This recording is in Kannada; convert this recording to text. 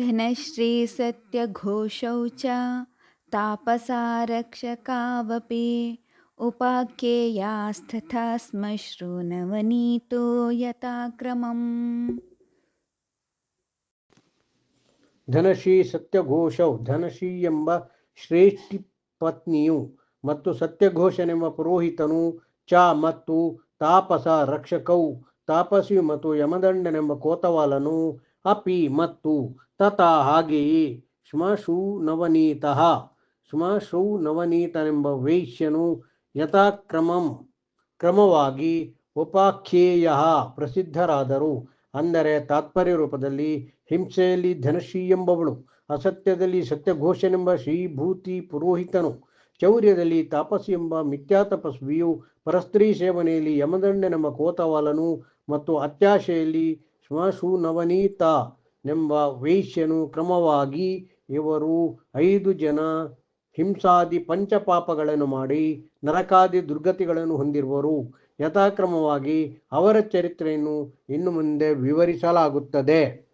धनश्रीसत्यघोषौ च तापसारक्षकावपि उपाख्येयास्तथा श्मश्रुनवनीतो यथाक्रमम् ಧನಶ್ರೀ ಸತ್ಯಘೋಷವು ಧನಶ್ರೀ ಎಂಬ ಶ್ರೇಷ್ಠಿ ಪತ್ನಿಯು ಮತ್ತು ಸತ್ಯಘೋಷನೆಂಬ ಪುರೋಹಿತನು ಚ ಮತ್ತು ತಾಪಸ ರಕ್ಷಕವು ತಾಪಸಿಯು ಮತ್ತು ಯಮದಂಡನೆಂಬ ಕೋತವಾಲನು ಅಪಿ ಮತ್ತು ತಥಾ ಹಾಗೆಯೇ ಶ್ಮಶು ನವನೀತಃ. ಶ್ಮಶು ನವನೀತನೆಂಬ ವೈಶ್ಯನು ಯಥಾಕ್ರಮಂ ಕ್ರಮವಾಗಿ ಉಪಾಖ್ಯೇಯ ಪ್ರಸಿದ್ಧರಾದರು. ಅಂದರೆ ತಾತ್ಪರ್ಯ ರೂಪದಲ್ಲಿ ಹಿಂಸೆಯಲ್ಲಿ ಧನಶ್ರೀ ಎಂಬವಳು, ಅಸತ್ಯದಲ್ಲಿ ಸತ್ಯಘೋಷನೆಂಬ ಶ್ರೀಭೂತಿ ಪುರೋಹಿತನು ಶೌರ್ಯದಲ್ಲಿ ತಾಪಸಿ ಎಂಬ ಮಿಥ್ಯಾ ತಪಸ್ವಿಯು, ಪರಸ್ತ್ರೀ ಸೇವನೆಯಲ್ಲಿ ಯಮದಂಡನೆಂಬ ಕೋತವಾಲನು ಮತ್ತು ಅತ್ಯಾಶೆಯಲ್ಲಿ ಶ್ಮಶು ನವನೀತ ನೆಂಬ ವೈಶ್ಯನು ಕ್ರಮವಾಗಿ ಇವರು ಐದು ಜನ ಹಿಂಸಾದಿ ಪಂಚಪಾಪಗಳನ್ನು ಮಾಡಿ ನರಕಾದಿ ದುರ್ಗತಿಗಳನ್ನು ಹೊಂದಿರುವರು. ಯಥಾಕ್ರಮವಾಗಿ ಅವರ ಚರಿತ್ರೆಯನ್ನು ಇನ್ನು ಮುಂದೆ ವಿವರಿಸಲಾಗುತ್ತದೆ.